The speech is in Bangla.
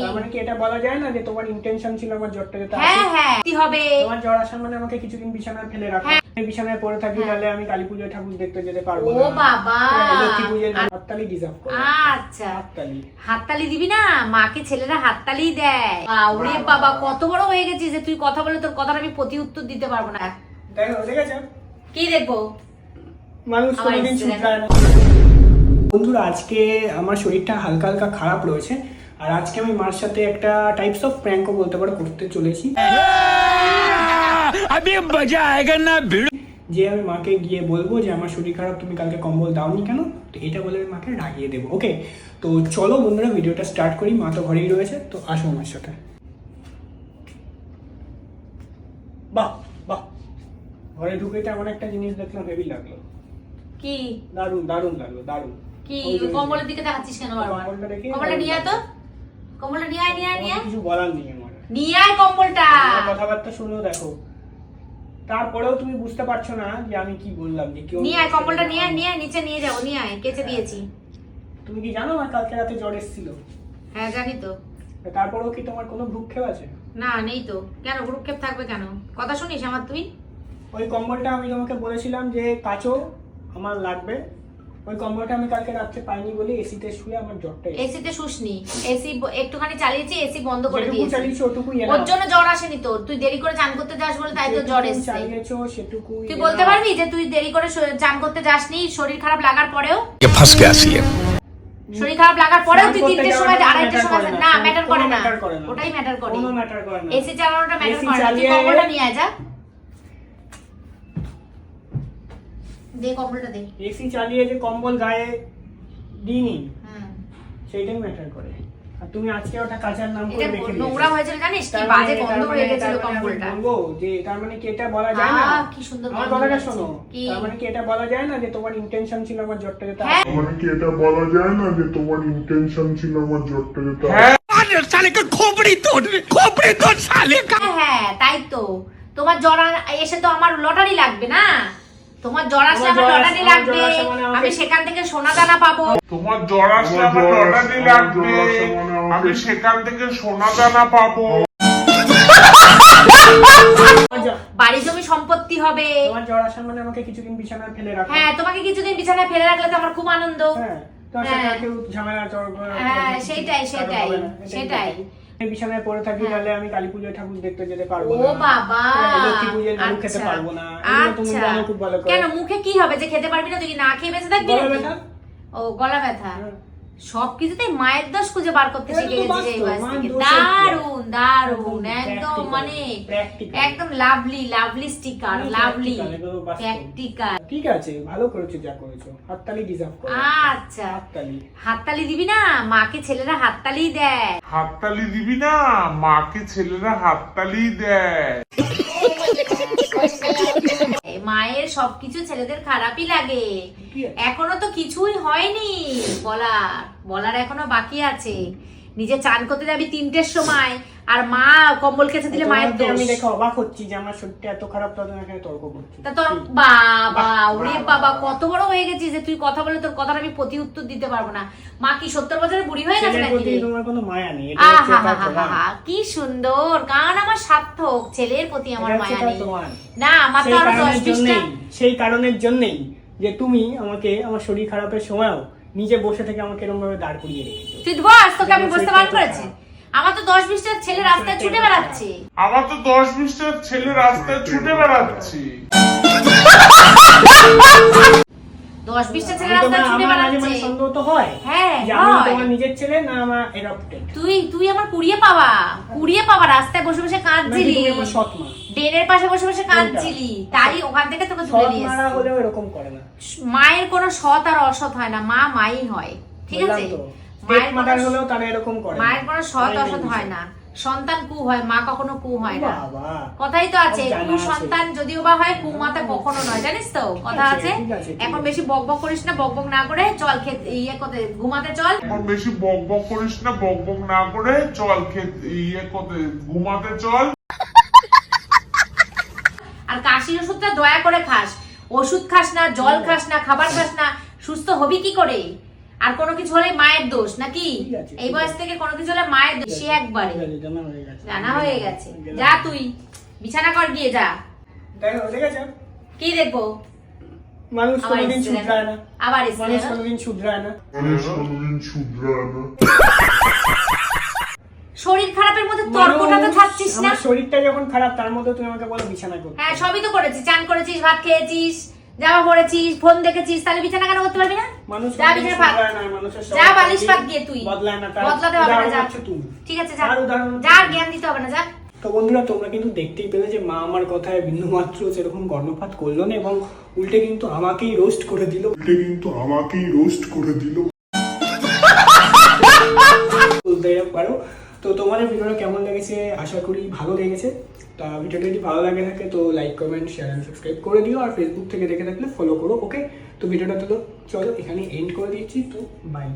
তার মানে কি এটা বলা যায় না যে তোমার ইন্টেনশন ছিল আমার জ্বরটা হ্যাঁ হ্যাঁ। কি হবে? তোমার জ্বর আসার মানে আমাকে কিছুদিন বিছানায় ফেলে রাখো। হ্যাঁ। বিছানায় পড়ে থাকি তাহলে আমি কালী পুজোয় ঠাকুর দেখতে যেতে পারব ও বাবা। হ্যাঁ, লক্ষ্মী হাততালি ডিজার্ভ করে। আচ্ছা। হাততালি। হাততালি দিবি না? মাকে ছেলেরা হাততালি দেয়। ওরে বাবা কত বড় হয়ে গেছিস যে তুই কথা বলে তোর কথার আমি প্রতি উত্তর দিতে পারব না। দেখো দেখেছ কি দেখব? মানুষ কোনোদিন. না। বন্ধুরা আজকে আমার শরীরটা হালকা হালকা খারাপ রয়েছে। আর আজকে আমি মার সাথে একটা টাইপস অফ প্র্যাঙ্কও বলতে পারো করতে চলেছি। যে আমি মাকে গিয়ে বলব যে আমার শরীর খারাপ তুমি কালকে কম্বল দাওনি কেন? তো এটা বলে আমি মাকে রাগিয়ে দেবো ওকে তো চলো বন্ধুরা ভিডিওটা স্টার্ট করি মা তো ঘরেই রয়েছে তো আসো আমার সাথে। বাহ বাহ। ঘরে ঢুকে তেমন একটা জিনিস দেখলাম হেভি লাগল। কি? দারুণ দারুণ লাগল দারুণ কি? কম্বলের দিকে তাকাচ্ছিস কেন কম্বলটা নিয়ে তো। কম্বলটা নিয়ে আয় নিয়ে আয় নিয়ে কিছু বলার নেই আমার। নিয়ে আয় কম্বলটা। কথাবার্তা শুনেও দেখো। তারপরেও তুমি বুঝতে পারছ না যে আমি কি বললাম যে কেউ নিয়ে আয় কম্বলটা নিয়ে আয় নিয়ে আয় নিচে নিয়ে যাও নিয়ে আয় কেচে দিয়েছি। তুমি কি জানো আমার কালকে রাতে জ্বর এসেছিল? হ্যাঁ জানি তো। তারপরেও কি তোমার কোনো ভ্রুক্ষেপ আছে? না নেই তো। কেন গ্রুপক্ষেপ থাকবে কেন? কথা শুনিস আমার তুই? ওই কম্বলটা আমি তোমাকে বলেছিলাম যে কাচো আমার লাগবে। ওই কম্বোটা আমি কালকে রাত্রে পাইনি বলে এসিতে শুয়ে আমার জ্বরটা এসিতে শুসনি। এসি একটুখানি চালিয়েছি এসি বন্ধ করে দিয়েছি। ওর জন্য জ্বর আসেনি তোর তুই দেরি করে চান করতে যাস বলে তাই তো জ্বর এসেছে। তুই বলতে পারবি যে তুই দেরি করে চান করতে যাসনি শরীর খারাপ লাগার পরেও? শরীর খারাপ লাগার পরেও তুই তিনটের সময় আড়াইটের সময় না ম্যাটার করে না। ওটাই ম্যাটার করে। এসি চালানোটা ম্যাটার করে না। তুই কম্বোটা নিয়ে যা। দে কম্বলটা দে। এসি চালিয়ে যে কম্বল গায়ে সেইটাই ম্যাটার করে। আর তুমি আজকে ওটা কাঁচার নাম করে নোংরা হয়েছিল জানিস কি? মানে বাজে গন্ধ মানে হয়ে গেছিল মানে কম্বলটা। বলব যে তার মানে কি এটা বলা যায় না? কি সুন্দর আমার কথাটা শোনো। তার মানে কি এটা বলা যায় না যে তোমার ইন্টেনশন ছিল আমার হ্যাঁ। মানে কি এটা বলা যায় না যে তোমার ইন্টেনশন ছিল আমার হ্যাঁ, হ্যাঁ, তাই তো। তোমার জ্বর এসে তো আমার লটারি লাগবে না? তোমার জ্বর আসলে আমার লটারি লাগবে। আমি সেখান থেকে সোনা দানা পাবো। তোমার জ্বর আসলে আমার লটারি লাগবে। আমি সেখান থেকে সোনা দানা পাবো বাড়ি জমি সম্পত্তি হবে। তোমার জ্বর আসার মানে আমাকে কিছুদিন বিছানায় ফেলে রাখো। হ্যাঁ তোমাকে কিছুদিন বিছানায় ফেলে রাখলে তো আমার খুব আনন্দ। হ্যাঁ হ্যাঁ। হ্যাঁ, হবে না, সেটাই। বিছানায় পড়ে থাকি হ্যাঁ। তাহলে আমি কালী পুজোয় ঠাকুর দেখতে যেতে পারব ও না বাবা হ্যাঁ, লক্ষ্মী পুজোর খেতে আচ্ছা, পারব না এগুলো তুমি আচ্ছা। জানো খুব ভালো করে কেন মুখে কি হবে যে খেতে পারবি না তুই না খেয়ে বেঁচে থাকবি? ও গলা ব্যথা হ্যাঁ। সব কিছুতেই মায়ের দোষ খুঁজে বার করতে শিখে গেছিস এই বয়স থেকে দারুণ দারুণ একদম একদম মানে একদম lovely lovely sticker lovely. Practical ঠিক আছে ভালো করেছ যা করেছ। হাততালি ডিজার্ভ করো। আচ্ছা। হাততালি। হাততালি দিবি না মাকে ছেলেরা হাততালি দেয়। হাততালি দিবি না মাকে ছেলেরা হাততালি দেয়। মায়ের সবকিছু ছেলেদের খারাপই লাগে। এখনও তো কিছুই হয়নি বলার। বলার এখনও বাকি আছে। নিজে চান করতে যাবি তিনটের সময় আর মা কম্বল কেচে দিলে মায়ের তোমাকে আমি দোষ। দেখে অবাক হচ্ছি যে আমার শরীরটা এত খারাপ তখন এখানে তর্ক করছি। তা তোর বাবা ওরে বাবা কত বড় হয়ে গেছিস যে তুই কথা বলে তোর কথার আমি প্রতি উত্তর দিতে পারব না। মা কি সত্তর বছরের বুড়ি হয়ে গেছে নাকি? তোমার কোনো মায়া নেই। কি সুন্দর। গান আমার সার্থক ছেলের প্রতি আমার মায়া নেই। না আমার তো আরও দশ সেই কারণের জন্যই যে তুমি আমাকে আমার শরীর খারাপের সময়ও নিজে বসে থেকে আমাকে এরকম ভাবে দাঁড় করিয়ে রেখেছো। তুই বস তোকে আমি বসতে তো করেছি? আমার তো দশ বিশটা ছেলে রাস্তায় ছুটে বেড়াচ্ছে। আমার তো দশ বিশটা ছেলে রাস্তায় ছুটে বেড়াচ্ছি। দশ বিশটা ছেলে রাস্তায় ছুটে বেড়াচ্ছে। সন্দেহ তো হয় যে আমি। তোমার নিজের ছেলে না আমার এডপ্টেড তুই তুই আমার কুড়িয়ে পাওয়া কুড়িয়ে পাওয়া রাস্তায় বসে বসে কাঁদছিলি। তুমি আমার সৎ মা। ড্রেনের পাশে বসে বসে কাঁদছিলি। তাই ওখান থেকে তোকে তুলে নিয়ে হলেও এরকম করে না। মায়ের কোনো সৎ আর অসৎ হয় না মা মাই হয়। ঠিক আছে। মায়ের কোনো সৎ অসৎ হয় না। সন্তান কু হয় মা কখনো কু হয় না। কথাই তো আছে কু সন্তান যদিও বা হয় কু মাতা কখনো নয় জানিস তো? কথা আছে, এখন বেশি বক বক করিস না বক বক না করে চল খেতে ইয়ে করতে ঘুমাতে চল। এখন বেশি বক বক করিস না বক বক না করে চল খেতে ইয়ে করতে ঘুমাতে চল। আর কাশির ওষুধটা দয়া করে খাস। ওষুধ খাস না জল খাস না খাবার খাস না সুস্থ হবি কি করে? আর কোনো কিছু হলে মায়ের দোষ নাকি? এই বয়স থেকে কোনো কিছু হলে মায়ের দোষ সে একবারে। জানা হয়ে গেছে। হয়ে। যা তুই বিছানা কর গিয়ে যা। কি দেখব? মানুষ আবার কোনোদিন শুধরায় না। আবার মানুষ কোনোদিন শুধরায় না। মানুষ কোনোদিন শুধরায় না। শরীর খারাপের মধ্যে তর্কটা তো থাকছিস না? শরীরটা যখন খারাপ তার মধ্যে তুমি আমাকে বলো বিছানা করতে। হ্যাঁ সবই তো করেছিস চান করেছিস ভাত খেয়েছিস জামা পরেছিস ফোন দেখেছিস তাহলে বিছানা কেন করতে পারবি না? যা বিছানা পাত যা বালিশ কোনোদিন পাত গিয়ে তুই। বদলাতে হবে না যা। ঠিক আছে যা। যা জ্ঞান দিতে হবে না যা। তো বন্ধুরা তোমরা কিন্তু দেখতেই পেলে যে মা আমার কথায় বিন্দুমাত্র সেরকম কর্ণপাত করল না এবং উল্টে কিন্তু আমাকেই রোস্ট করে দিল। উল্টে কিন্তু আমাকেই রোস্ট করে দিল। বলতে পারো তো তোমাদের ভিডিওটা কেমন লেগেছে? আশা করি ভালো লেগেছে। তা ভিডিওটা যদি ভালো লাগে থাকে, তো like comment share and subscribe করে দিও। আর ফেসবুক থেকে দেখে থাকলে ফলো করো ওকে তো ভিডিওটা তো চলো এখানে এন্ড করে দিচ্ছি। তো বাই